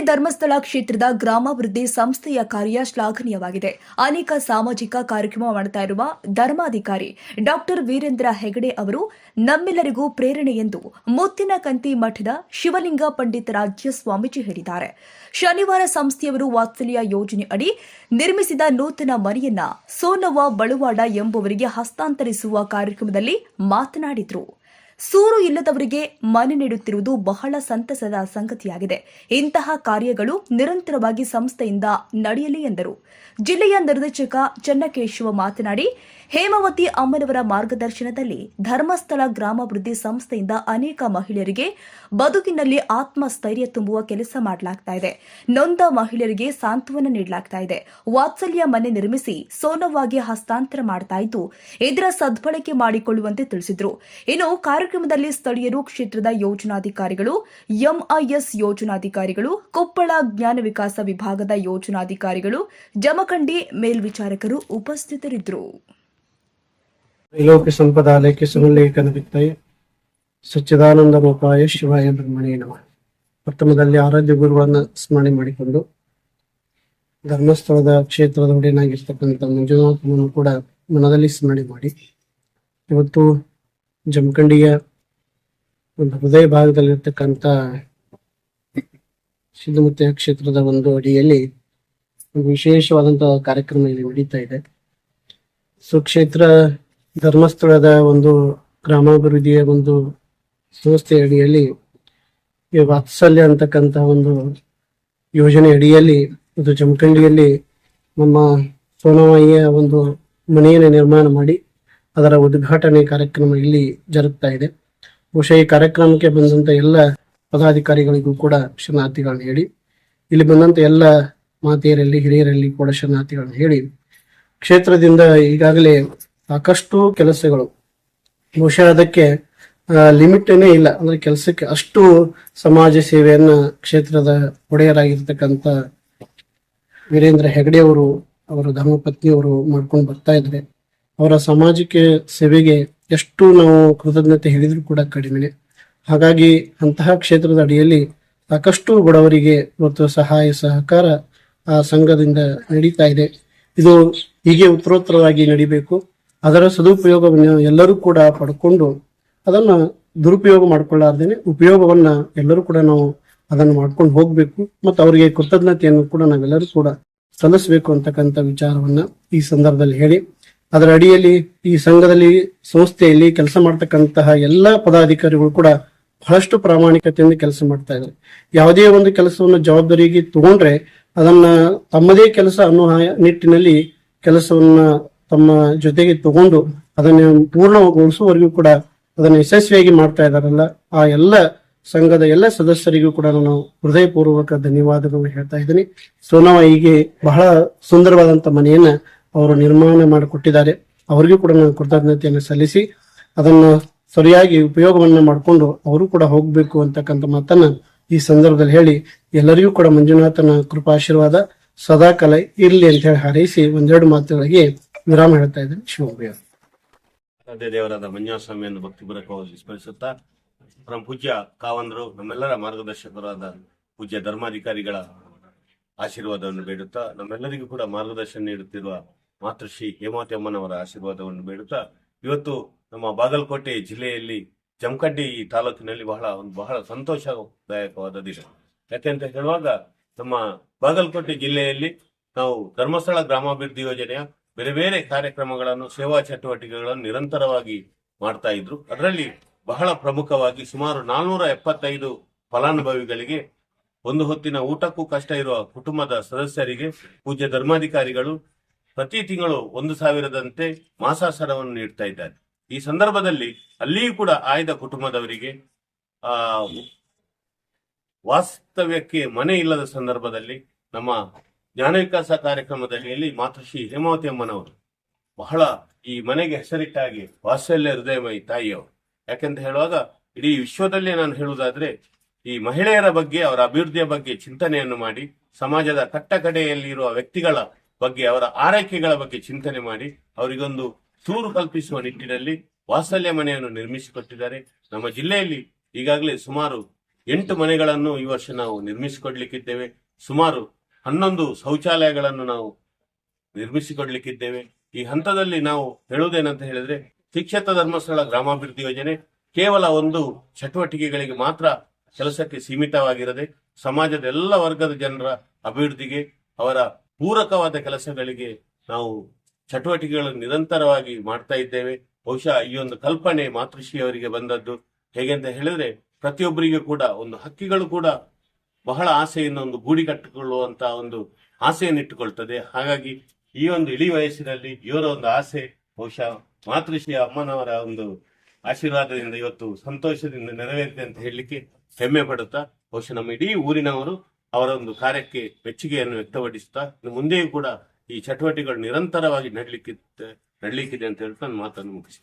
ಧರ್ಮಸ್ಥಳ ಕ್ಷೇತ್ರದ ಗ್ರಾಮಾಭಿವೃದ್ಧಿ ಸಂಸ್ಥೆಯ ಕಾರ್ಯ ಶ್ಲಾಘನೀಯವಾಗಿದೆ. ಅನೇಕ ಸಾಮಾಜಿಕ ಕಾರ್ಯಕ್ರಮ ಮಾಡ್ತಾ ಇರುವ ಧರ್ಮಾಧಿಕಾರಿ ಡಾಕ್ಟರ್ ವೀರೇಂದ್ರ ಹೆಗಡೆ ಅವರು, ನಮ್ಮೆಲ್ಲರಿಗೂ ಪ್ರೇರಣೆ ಎಂದು ಮುತ್ತಿನಕಂತಿ ಮಠದ ಶಿವಲಿಂಗ ಪಂಡಿತ ರಾಜ್ಯ ಸ್ವಾಮೀಜಿ ಹೇಳಿದ್ದಾರೆ. ಶನಿವಾರ ಸಂಸ್ಥೆಯವರು ವಾತ್ಸಲ್ಯ ಯೋಜನೆ ಅಡಿ ನಿರ್ಮಿಸಿದ ನೂತನ ಮನೆಯನ್ನ ಸೋನವ ಬಳುವಾಡ ಎಂಬುವರಿಗೆ ಹಸ್ತಾಂತರಿಸುವ ಕಾರ್ಯಕ್ರಮದಲ್ಲಿ ಮಾತನಾಡಿದರು. ಸೂರು ಇಲ್ಲದವರಿಗೆ ಮನೆ ನೀಡುತ್ತಿರುವುದು ಬಹಳ ಸಂತಸದ ಸಂಗತಿಯಾಗಿದೆ. ಇಂತಹ ಕಾರ್ಯಗಳು ನಿರಂತರವಾಗಿ ಸಂಸ್ಥೆಯಿಂದ ನಡೆಯಲಿ ಎಂದರು. ಜಿಲ್ಲೆಯ ನಿರ್ದೇಶಕ ಚನ್ನಕೇಶವ ಮಾತನಾಡಿ, ಹೇಮಾವತಿ ಅಮ್ಮನವರ ಮಾರ್ಗದರ್ಶನದಲ್ಲಿ ಧರ್ಮಸ್ಥಳ ಗ್ರಾಮಾಭಿವೃದ್ಧಿ ಸಂಸ್ಥೆಯಿಂದ ಅನೇಕ ಮಹಿಳೆಯರಿಗೆ ಬದುಕಿನಲ್ಲಿ ಆತ್ಮಸ್ಥೈರ್ಯ ತುಂಬುವ ಕೆಲಸ ಮಾಡಲಾಗ್ತಾ ಇದೆ. ನೊಂದ ಮಹಿಳೆಯರಿಗೆ ಸಾಂತ್ವನ ನೀಡಲಾಗ್ತಾ ಇದೆ. ವಾತ್ಸಲ್ಯ ಮನೆ ನಿರ್ಮಿಸಿ ಸೋನವಾಗಿ ಹಸ್ತಾಂತರ ಮಾಡ್ತಾ ಇದ್ದು, ಇದರ ಸದ್ಬಳಕೆ ಮಾಡಿಕೊಳ್ಳುವಂತೆ ತಿಳಿಸಿದರು. ಇನ್ನು ಕಾರ್ಯಕ್ರಮದಲ್ಲಿ ಸ್ಥಳೀಯರು, ಕ್ಷೇತ್ರದ ಯೋಜನಾಧಿಕಾರಿಗಳು ಎಂಐಎಸ್ ಯೋಜನಾಧಿಕಾರಿಗಳು, ಕೊಪ್ಪಳ ಜ್ಞಾನ ವಿಕಾಸ ವಿಭಾಗದ ಯೋಜನಾಧಿಕಾರಿಗಳು, ಜಮಖಂಡಿ ಮೇಲ್ವಿಚಾರಕರು ಉಪಸ್ಥಿತರಿದ್ದರು. ತ್ರೈಲೋಕ್ಯ ಸಂಪದಾಲಯಕ್ಕೆ ಸುಮಲೇಖನ ಸಚ್ಚಿದಾನಂದ ರೂಪಾಯ ಶಿವಾಯ ಬ್ರಹ್ಮಣೇ ನಮ. ಪ್ರಥಮದಲ್ಲಿ ಆರಾಧ್ಯ ಗುರುವನ್ನ ಸ್ಮರಣೆ ಮಾಡಿಕೊಂಡು, ಧರ್ಮಸ್ಥಳದ ಕ್ಷೇತ್ರದ ಒಡೆಯನಾಗಿರ್ತಕ್ಕಂಥ ಮಂಜುನಾಥನನ್ನು ಕೂಡ ಮನದಲ್ಲಿ ಸ್ಮರಣೆ ಮಾಡಿ, ಇವತ್ತು ಜಮಖಂಡಿಯ ಒಂದು ಹೃದಯ ಭಾಗದಲ್ಲಿರ್ತಕ್ಕಂಥ ಸಿದ್ಧಮುತ್ತ ಕ್ಷೇತ್ರದ ಒಂದು ಅಡಿಯಲ್ಲಿ ಒಂದು ವಿಶೇಷವಾದಂತಹ ಕಾರ್ಯಕ್ರಮ ಇಲ್ಲಿ ನಡೀತಾ ಇದೆ. ಸುಕ್ಷೇತ್ರ ಧರ್ಮಸ್ಥಳದ ಒಂದು ಗ್ರಾಮಾಭಿವೃದ್ಧಿಯ ಒಂದು ಸಂಸ್ಥೆಯ ಅಡಿಯಲ್ಲಿ ವಾತ್ಸಲ್ಯ ಅಂತಕ್ಕಂತಹ ಒಂದು ಯೋಜನೆ ಅಡಿಯಲ್ಲಿ ಇದು ಜಮಖಂಡಿಯಲ್ಲಿ ನಮ್ಮ ಸೋನವಾಯಿಯ ಒಂದು ಮನೆಯನ್ನು ನಿರ್ಮಾಣ ಮಾಡಿ ಅದರ ಉದ್ಘಾಟನೆ ಕಾರ್ಯಕ್ರಮ ಇಲ್ಲಿ ಜರುಗ್ತಾ ಇದೆ. ಬಹುಶಃ ಈ ಕಾರ್ಯಕ್ರಮಕ್ಕೆ ಬಂದಂತ ಎಲ್ಲ ಪದಾಧಿಕಾರಿಗಳಿಗೂ ಕೂಡ ಶರಣಾರ್ಥಿಗಳನ್ನ ಹೇಳಿ. ಇಲ್ಲಿ ಬಂದಂತ ಎಲ್ಲ ಮಾತೆಯರಲ್ಲಿ, ಹಿರಿಯರಲ್ಲಿ ಕೂಡ ಶರಣಾರ್ಥಿಗಳನ್ನ ಹೇಳಿ. ಕ್ಷೇತ್ರದಿಂದ ಈಗಾಗಲೇ ಸಾಕಷ್ಟು ಕೆಲಸಗಳು. ಬಹುಶಃ ಅದಕ್ಕೆ ಲಿಮಿಟೇನೇ ಇಲ್ಲ. ಅಂದ್ರೆ ಕೆಲಸಕ್ಕೆ ಅಷ್ಟು ಸಮಾಜ ಸೇವೆಯನ್ನ ಕ್ಷೇತ್ರದ ಒಡೆಯರಾಗಿರ್ತಕ್ಕಂಥ ವೀರೇಂದ್ರ ಹೆಗಡೆ ಅವರು, ಅವರ ಧರ್ಮಪತ್ನಿಯವರು ಮಾಡ್ಕೊಂಡು ಬರ್ತಾ ಇದ್ದಾರೆ. ಅವರ ಸಮಾಜಕ್ಕೆ ಸೇವೆಗೆ ಎಷ್ಟು ನಾವು ಕೃತಜ್ಞತೆ ಹೇಳಿದ್ರು ಕೂಡ ಕಡಿಮೆ ಹಾಗಾಗಿ ಅಂತಹ ಕ್ಷೇತ್ರದ ಅಡಿಯಲ್ಲಿ ಸಾಕಷ್ಟು ಬಡವರಿಗೆ ಮತ್ತು ಸಹಾಯ ಸಹಕಾರ ಆ ಸಂಘದಿಂದ ನಡೀತಾ ಇದೆ. ಇದು ಹೀಗೆ ಉತ್ತರೋತ್ತರವಾಗಿ ನಡಿಬೇಕು. ಅದರ ಸದುಪಯೋಗವನ್ನು ಎಲ್ಲರೂ ಕೂಡ ಪಡ್ಕೊಂಡು ಅದನ್ನು ದುರುಪಯೋಗ ಮಾಡ್ಕೊಳ್ಳಾರ್ದೇನೆ ಉಪಯೋಗವನ್ನ ಎಲ್ಲರೂ ಕೂಡ ನಾವು ಅದನ್ನು ಮಾಡ್ಕೊಂಡು ಹೋಗ್ಬೇಕು. ಮತ್ತು ಅವರಿಗೆ ಕೃತಜ್ಞತೆಯನ್ನು ಕೂಡ ನಾವೆಲ್ಲರೂ ಕೂಡ ಸಲ್ಲಿಸಬೇಕು ಅಂತಕ್ಕಂಥ ವಿಚಾರವನ್ನ ಈ ಸಂದರ್ಭದಲ್ಲಿ ಹೇಳಿ. ಅದರ ಅಡಿಯಲ್ಲಿ ಈ ಸಂಘದಲ್ಲಿ ಸಂಸ್ಥೆಯಲ್ಲಿ ಕೆಲಸ ಮಾಡ್ತಕ್ಕಂತಹ ಎಲ್ಲಾ ಪದಾಧಿಕಾರಿಗಳು ಕೂಡ ಬಹಳಷ್ಟು ಪ್ರಾಮಾಣಿಕತೆಯಿಂದ ಕೆಲಸ ಮಾಡ್ತಾ ಇದ್ದಾರೆ. ಯಾವುದೇ ಒಂದು ಕೆಲಸವನ್ನು ಜವಾಬ್ದಾರಿಗೆ ತಗೊಂಡ್ರೆ ಅದನ್ನ ತಮ್ಮದೇ ಕೆಲಸ ಅನ್ನೋ ನಿಟ್ಟಿನಲ್ಲಿ ಕೆಲಸವನ್ನ ತಮ್ಮ ಜೊತೆಗೆ ತಗೊಂಡು ಅದನ್ನು ಪೂರ್ಣಗೊಳಿಸುವವರೆಗೂ ಕೂಡ ಅದನ್ನು ಯಶಸ್ವಿಯಾಗಿ ಮಾಡ್ತಾ ಇದ್ದಾರಲ್ಲ, ಆ ಎಲ್ಲ ಸಂಘದ ಎಲ್ಲ ಸದಸ್ಯರಿಗೂ ಕೂಡ ನಾನು ಹೃದಯಪೂರ್ವಕ ಧನ್ಯವಾದಗಳು ಹೇಳ್ತಾ ಇದ್ದೀನಿ. ಸೋನವಾಯಿಗೆ ಬಹಳ ಸುಂದರವಾದಂತ ಮನೆಯನ್ನ ಅವರು ನಿರ್ಮಾಣ ಮಾಡಿಕೊಟ್ಟಿದ್ದಾರೆ. ಅವರಿಗೂ ಕೂಡ ನಾನು ಕೃತಜ್ಞತೆಯನ್ನು ಸಲ್ಲಿಸಿ ಅದನ್ನ ಸರಿಯಾಗಿ ಉಪಯೋಗವನ್ನ ಮಾಡಿಕೊಂಡು ಅವರು ಕೂಡ ಹೋಗ್ಬೇಕು ಅಂತಕ್ಕಂಥ ಮಾತನ್ನ ಈ ಸಂದರ್ಭದಲ್ಲಿ ಹೇಳಿ ಎಲ್ಲರಿಗೂ ಕೂಡ ಮಂಜುನಾಥನ ಕೃಪಾಶೀರ್ವಾದ ಸದಾ ಕಲೆ ಇರ್ಲಿ ಅಂತ ಹೇಳಿ ಹಾರೈಸಿ ಒಂದೆರಡು ಮಾತುಗಳಿಗೆ ವಿರಾಮ ಹೇಳ್ತಾ ಇದ್ದೇನೆ. ತಂದೆ ದೇವರಾದ ಭಕ್ತಿ ಭಕ್ತಿಪೂರ್ವಕವಾಗಿ ಸ್ಮರಿಸುತ್ತಾ, ಪರಂ ಪೂಜ್ಯ ಕಾವಂದರು, ನಮ್ಮೆಲ್ಲರ ಮಾರ್ಗದರ್ಶಕರಾದ ಪೂಜ್ಯ ಧರ್ಮಾಧಿಕಾರಿಗಳ ಆಶೀರ್ವಾದವನ್ನು ಬೇಡುತ್ತಾ, ನಮ್ಮೆಲ್ಲರಿಗೂ ಕೂಡ ಮಾರ್ಗದರ್ಶನ ನೀಡುತ್ತಿರುವ ಮಾತೃಶ್ರೀ ಹೇಮಾವತಿ ಅಮ್ಮನವರ ಆಶೀರ್ವಾದವನ್ನು ಬೇಡುತ್ತಾ, ಇವತ್ತು ನಮ್ಮ ಬಾಗಲಕೋಟೆ ಜಿಲ್ಲೆಯಲ್ಲಿ ಜಮಖಂಡಿ ಈ ತಾಲೂಕಿನಲ್ಲಿ ಬಹಳ ಒಂದು ಬಹಳ ಸಂತೋಷದಾಯಕವಾದ ದಿನ. ಯಾಕೆಂತ ಹೇಳುವಾಗ, ನಮ್ಮ ಬಾಗಲಕೋಟೆ ಜಿಲ್ಲೆಯಲ್ಲಿ ನಾವು ಧರ್ಮಸ್ಥಳ ಗ್ರಾಮಾಭಿವೃದ್ಧಿ ಯೋಜನೆಯ ಬೇರೆ ಬೇರೆ ಕಾರ್ಯಕ್ರಮಗಳನ್ನು, ಸೇವಾ ಚಟುವಟಿಕೆಗಳನ್ನು ನಿರಂತರವಾಗಿ ಮಾಡ್ತಾ ಇದ್ರು. ಅದರಲ್ಲಿ ಬಹಳ ಪ್ರಮುಖವಾಗಿ ಸುಮಾರು ನಾನೂರ ಎಪ್ಪತ್ತೈದು ಫಲಾನುಭವಿಗಳಿಗೆ, ಒಂದು ಹೊತ್ತಿನ ಊಟಕ್ಕೂ ಕಷ್ಟ ಇರುವ ಕುಟುಂಬದ ಸದಸ್ಯರಿಗೆ, ಪೂಜ್ಯ ಧರ್ಮಾಧಿಕಾರಿಗಳು ಪ್ರತಿ ತಿಂಗಳು ಒಂದು ಸಾವಿರದಂತೆ ಮಾಸಾಸರವನ್ನು ನೀಡ್ತಾ ಇದ್ದಾರೆ. ಈ ಸಂದರ್ಭದಲ್ಲಿ ಅಲ್ಲಿಯೂ ಕೂಡ ಆಯ್ದ ಕುಟುಂಬದವರಿಗೆ, ಆ, ವಾಸ್ತವ್ಯಕ್ಕೆ ಮನೆ ಇಲ್ಲದ ಸಂದರ್ಭದಲ್ಲಿ ನಮ್ಮ ಜ್ಞಾನ ವಿಕಾಸ ಕಾರ್ಯಕ್ರಮದಲ್ಲಿ ಮಾತೃಶ್ರೀ ಹೇಮಾವತಿ ಅಮ್ಮನವರು ಬಹಳ ಈ ಮನೆಗೆ ಹೆಸರಿಟ್ಟಾಗಿ ವಾತ್ಸಲ್ಯ ಹೃದಯಮಯಿ ತಾಯಿಯವರು. ಯಾಕೆಂತ ಹೇಳುವಾಗ ಇಡೀ ವಿಶ್ವದಲ್ಲೇ ನಾನು ಹೇಳುವುದಾದ್ರೆ ಈ ಮಹಿಳೆಯರ ಬಗ್ಗೆ, ಅವರ ಅಭಿವೃದ್ಧಿಯ ಬಗ್ಗೆ ಚಿಂತನೆಯನ್ನು ಮಾಡಿ ಸಮಾಜದ ಕಟ್ಟಕಡೆಯಲ್ಲಿ ಇರುವ ವ್ಯಕ್ತಿಗಳ ಬಗ್ಗೆ, ಅವರ ಆರೈಕೆಗಳ ಬಗ್ಗೆ ಚಿಂತನೆ ಮಾಡಿ, ಅವರಿಗೊಂದು ಸೂರು ಕಲ್ಪಿಸುವ ನಿಟ್ಟಿನಲ್ಲಿ ವಾತ್ಸಲ್ಯ ಮನೆಯನ್ನು ನಿರ್ಮಿಸಿಕೊಟ್ಟಿದ್ದಾರೆ. ನಮ್ಮ ಜಿಲ್ಲೆಯಲ್ಲಿ ಈಗಾಗಲೇ ಸುಮಾರು ಎಂಟು ಮನೆಗಳನ್ನು ಈ ವರ್ಷ ನಾವು ನಿರ್ಮಿಸಿಕೊಡ್ಲಿಕ್ಕಿದ್ದೇವೆ. ಸುಮಾರು ಹನ್ನೊಂದು ಶೌಚಾಲಯಗಳನ್ನು ನಾವು ನಿರ್ಮಿಸಿಕೊಡ್ಲಿಕ್ಕಿದ್ದೇವೆ. ಈ ಹಂತದಲ್ಲಿ ನಾವು ಹೇಳುವುದೇನಂತ ಹೇಳಿದ್ರೆ ಶಿಕ್ಷಕ ಧರ್ಮಸ್ಥಳ ಗ್ರಾಮಾಭಿವೃದ್ಧಿ ಯೋಜನೆ ಕೇವಲ ಒಂದು ಚಟುವಟಿಕೆಗಳಿಗೆ ಮಾತ್ರ ಕೆಲಸಕ್ಕೆ ಸೀಮಿತವಾಗಿರದೆ, ಸಮಾಜದ ಎಲ್ಲ ವರ್ಗದ ಜನರ ಅಭಿವೃದ್ಧಿಗೆ ಅವರ ಪೂರಕವಾದ ಕೆಲಸಗಳಿಗೆ ನಾವು ಚಟುವಟಿಕೆಗಳನ್ನು ನಿರಂತರವಾಗಿ ಮಾಡ್ತಾ ಇದ್ದೇವೆ. ಬಹುಶಃ ಈ ಒಂದು ಕಲ್ಪನೆ ಮಾತೃಶ್ರೀ ಅವರಿಗೆ ಬಂದದ್ದು. ಹೇಗೆ ಅಂತ ಹೇಳಿದ್ರೆ ಪ್ರತಿಯೊಬ್ಬರಿಗೂ ಕೂಡ ಒಂದು ಹಕ್ಕಿಗಳು ಕೂಡ ಬಹಳ ಆಸೆಯನ್ನು ಒಂದು ಗೂಡಿ ಕಟ್ಟಿಕೊಳ್ಳುವಂತಹ ಒಂದು ಆಸೆಯನ್ನು ಇಟ್ಟುಕೊಳ್ತದೆ. ಹಾಗಾಗಿ ಈ ಒಂದು ಇಳಿ ವಯಸ್ಸಿನಲ್ಲಿ ಇವರ ಒಂದು ಆಸೆ ಬಹುಶಃ ಮಾತೃಶ್ರೀಯ ಅಮ್ಮನವರ ಒಂದು ಆಶೀರ್ವಾದದಿಂದ ಇವತ್ತು ಸಂತೋಷದಿಂದ ನೆರವೇರಿದೆ ಅಂತ ಹೇಳಲಿಕ್ಕೆ ಹೆಮ್ಮೆ ಪಡುತ್ತಾ, ಬಹುಶಃ ನಮ್ಮ ಇಡೀ ಊರಿನವರು ಅವರ ಒಂದು ಕಾರ್ಯಕ್ಕೆ ಮೆಚ್ಚುಗೆಯನ್ನು ವ್ಯಕ್ತಪಡಿಸುತ್ತಾ ಮುಂದೆಯೂ ಕೂಡ ಈ ಚಟುವಟಿಕೆಗಳು ನಿರಂತರವಾಗಿ ನಡಲಿಕ್ಕಿದೆ ನಡಲಿಕ್ಕಿದೆ ಅಂತ ಹೇಳ್ತಾ ನನ್ನ ಮಾತನ್ನು ಮುಗಿಸಿ